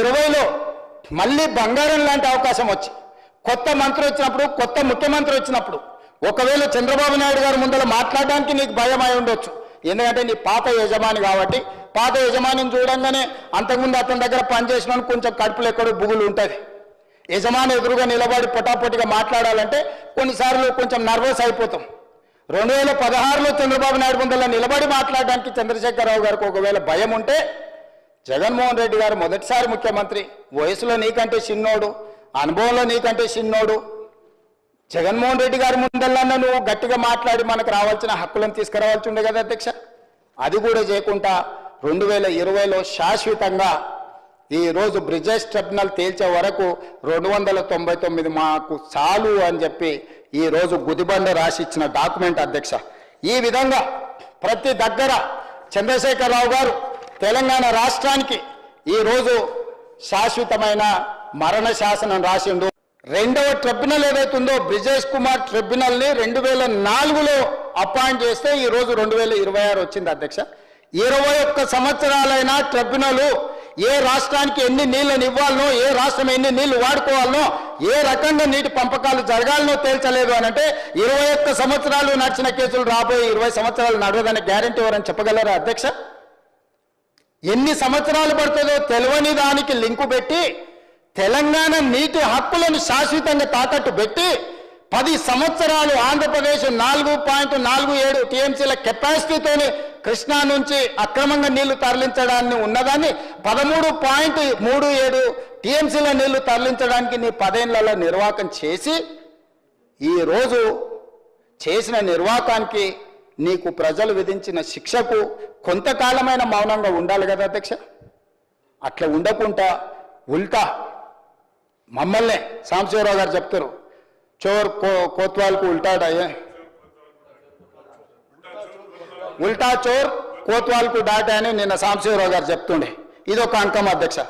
ఇరవైలో మళ్ళీ బంగారం లాంటి అవకాశం వచ్చి కొత్త మంత్రి వచ్చినప్పుడు కొత్త ముఖ్యమంత్రి వచ్చినప్పుడు ఒకవేళ చంద్రబాబు నాయుడు గారి ముందర మాట్లాడడానికి నీకు భయం అయి ఉండొచ్చు. ఎందుకంటే నీ పాత యజమాని కాబట్టి పాత యజమానిని చూడంగానే అంతకుముందు అతని దగ్గర పనిచేసిన కొంచెం కడుపులో ఎక్కడో బుగులు ఉంటుంది. యజమాని ఎదురుగా నిలబడి పొటాపొటిగా మాట్లాడాలంటే కొన్నిసార్లు కొంచెం నర్వస్ అయిపోతాం. రెండు వేల పదహారులో చంద్రబాబు నాయుడు ముందర నిలబడి మాట్లాడడానికి చంద్రశేఖరరావు గారికి ఒకవేళ భయం ఉంటే జగన్మోహన్ రెడ్డి గారు మొదటిసారి ముఖ్యమంత్రి. వయసులో నీకంటే చిన్నోడు అనుభవంలో నీకంటే చిన్నోడు. జగన్మోహన్ రెడ్డి గారి ముందల్లా నువ్వు గట్టిగా మాట్లాడి మనకు రావాల్సిన హక్కులను తీసుకురావాల్సి ఉండే కదా అధ్యక్ష? అది కూడా చేయకుండా రెండు వేల ఇరవైలో శాశ్వతంగా ఈ రోజు బ్రిజెస్ ట్రిబ్యునల్ తేల్చే వరకు రెండు వందల తొంభై తొమ్మిది మాకు చాలు అని చెప్పి ఈరోజు గుదిబండ రాసి ఇచ్చిన డాక్యుమెంట్ అధ్యక్ష. ఈ విధంగా ప్రతి దగ్గర చంద్రశేఖరరావు గారు తెలంగాణ రాష్ట్రానికి ఈ రోజు శాశ్వతమైన మరణ శాసనం రాసిండు. రెండవ ట్రిబ్యునల్ ఏదైతుందో బ్రిజేష్ కుమార్ ట్రిబ్యునల్ని రెండు వేల నాలుగులో అపాయింట్ చేస్తే ఈ రోజు రెండు వేల ఇరవై ఆరు వచ్చింది అధ్యక్ష. ఇరవై ఒక్క సంవత్సరాలైన ట్రిబ్యునల్ ఏ రాష్ట్రానికి ఎన్ని నీళ్ళని ఇవ్వాలనో ఏ రాష్ట్రం ఎన్ని నీళ్ళు వాడుకోవాలనో ఏ రకంగా నీటి పంపకాలు జరగాలనో తేల్చలేదు అని అంటే ఇరవై ఒక్క సంవత్సరాలు నడిచిన కేసులు రాబోయే ఇరవై సంవత్సరాలు నడవదనే గ్యారంటీ ఎవరని చెప్పగలరా అధ్యక్ష? ఎన్ని సంవత్సరాలు పడుతుందో తెలియని దానికి లింకు పెట్టి తెలంగాణ నీటి హక్కులను శాశ్వతంగా తాకట్టు పెట్టి పది సంవత్సరాలు ఆంధ్రప్రదేశ్ నాలుగు పాయింట్ నాలుగు ఏడు టీఎంసీల కెపాసిటీతోనే కృష్ణా నుంచి అక్రమంగా నీళ్ళు తరలించడాన్ని ఉన్నదాన్ని పదమూడు పాయింట్ మూడు ఏడు టీఎంసీల నీళ్ళు తరలించడానికి నీ పదేళ్ళలో నిర్వాహకం చేసి ఈ రోజు చేసిన నిర్వాకానికి నీకు ప్రజలు విధించిన శిక్షకు కొంతకాలమైన మౌనంగా ఉండాలి కదా అధ్యక్ష? అట్లా ఉండకుండా ఉల్టా మమ్మల్నే సాంబశివరావు గారు చెప్తారు. చోర్ కో కోత్వాల్కు ఉల్టాడాయే ఉల్టా చోర్ కోత్వాల్కు డాటా అని నిన్న సాంబశివరావు గారు చెప్తుండే. ఇది ఒక అంకం అధ్యక్ష.